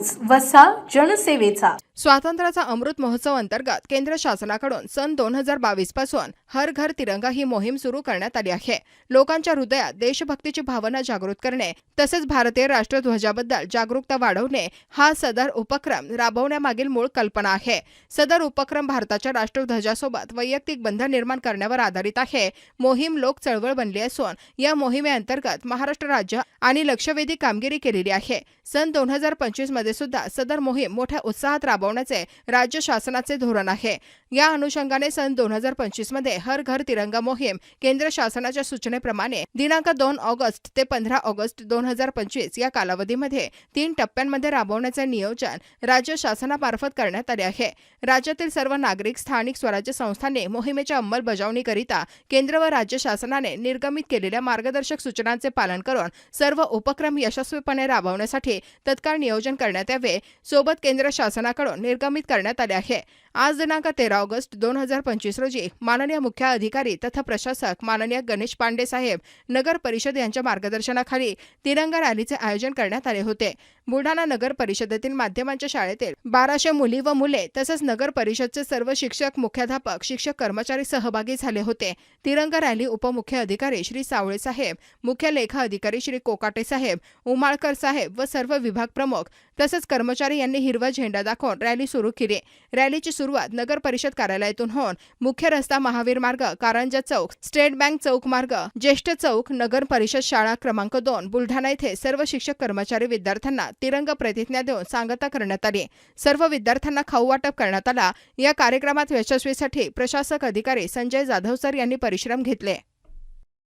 News वसा जनसेवेचा. स्वातंत्र्याचा अमृत महोत्सव अंतर्गत केंद्र शासनाकडून सन दोन हजार बावीसपासून हर घर तिरंगा ही मोहीम सुरू करण्यात आली आहे. लोकांच्या हृदयात देशभक्तीची भावना जागृत करणे तसेच भारतीय राष्ट्रध्वजाबद्दल जागरूकता वाढवणे हा सदर उपक्रम राबवण्यामागील मूळ कल्पना आहे. सदर उपक्रम भारताच्या राष्ट्रध्वजासोबत वैयक्तिक बंध निर्माण करण्यावर आधारित आहे. मोहीम लोक चळवळ बनली असून या मोहिमेअंतर्गत महाराष्ट्र राज्य आणि लक्षवेधी कामगिरी केलेली आहे. सन दोन हजार पंचवीसमध्ये सुद्धा सदर मोहीम मोठ्या उत्साहात राबवण्याचे राज्य शासनाचे धोरण आहे. या अनुषंगाने सन दोन हजार पंचवीसमध्ये हर घर तिरंगा मोहीम केंद्र शासनाच्या सूचनेप्रमाणे दिनांक दोन ऑगस्ट ते पंधरा ऑगस्ट दोन हजार पंचवीस या कालावधीमध्ये तीन टप्प्यांमध्ये राबवण्याचे नियोजन राज्य शासनामार्फत करण्यात आले आहे. राज्यातील सर्व नागरिक स्थानिक स्वराज्य संस्थांनी मोहिमेच्या अंमलबजावणीकरिता केंद्र व राज्य शासनाने निर्गमित केलेल्या मार्गदर्शक सूचनांचे पालन करून सर्व उपक्रम यशस्वीपणे राबवण्यासाठी तत्काळ नियोजन करण्यात यावे. सोबत केंद्र शासनाकडून निर्गमित करण्यात आले आहे आज दिनांक तेरा ऑगस्ट दोन हजार पंचवीस रोजी माननीय मुख्य अधिकारी तथा प्रशासक माननीय गणेश पांडे साहेब नगर परिषद यांच्या मार्गदर्शनाखाली तिरंगा रॅलीचे आयोजन करण्यात आले होते. बुलढाणा नगर परिषदेतील माध्यमांच्या शाळेतील बाराशे मुली व मुले तसेच नगर परिषदचे सर्व शिक्षक मुख्याध्यापक शिक्षक कर्मचारी सहभागी झाले होते. तिरंगा रॅली उपमुख्य अधिकारी श्री सावळे साहेब मुख्य लेखा अधिकारी श्री कोकाटे साहेब उमाळकर साहेब व सर्व विभाग प्रमुख तसेच कर्मचारी यांनी हिरवा झेंडा दाखवून रॅली सुरू केली. रॅलीची सुरुवात नगर परिषद कार्यालयातून होऊन मुख्य रस्ता महावीर मार्ग कारंजा चौक स्टेट बँक चौक मार्ग ज्येष्ठ चौक नगर परिषद शाळा क्रमांक दोन बुलढाणा येथे सर्व शिक्षक कर्मचारी विद्यार्थ्यांना तिरंग प्रतिज्ञा देऊन सांगता करण्यात आली. सर्व विद्यार्थ्यांना खाऊ वाटप करण्यात आला. या कार्यक्रमात यशस्वीसाठी प्रशासक अधिकारी संजय जाधव सर यांनी परिश्रम घेतले.